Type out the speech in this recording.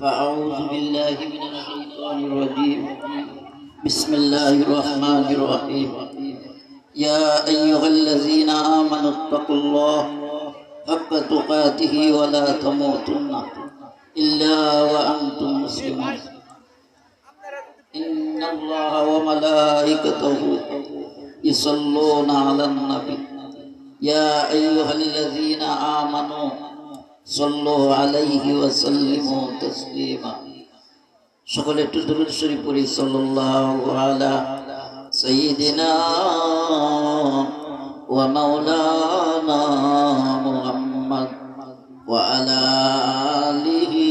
فأعوذ بالله من الشيطان الرجيم. بسم الله الرحمن الرحيم. يا أيها الذين آمنوا اتقوا الله حق تقاته ولا تموتن إلا وأنتم مسلمون. إن الله وملائكته يصلون على النبي. يا أيها الذين آمنوا সাল্লাল্লাহু আলাইহি ওয়া সাল্লিমু তাসলিমা। সকলে একটু দরুদ শরীফ পড়ি, সাল্লাল্লাহু আলা সাইয়্যিদিনা ওয়া মাওলানা মুহাম্মদ ওয়া আলা আলিহি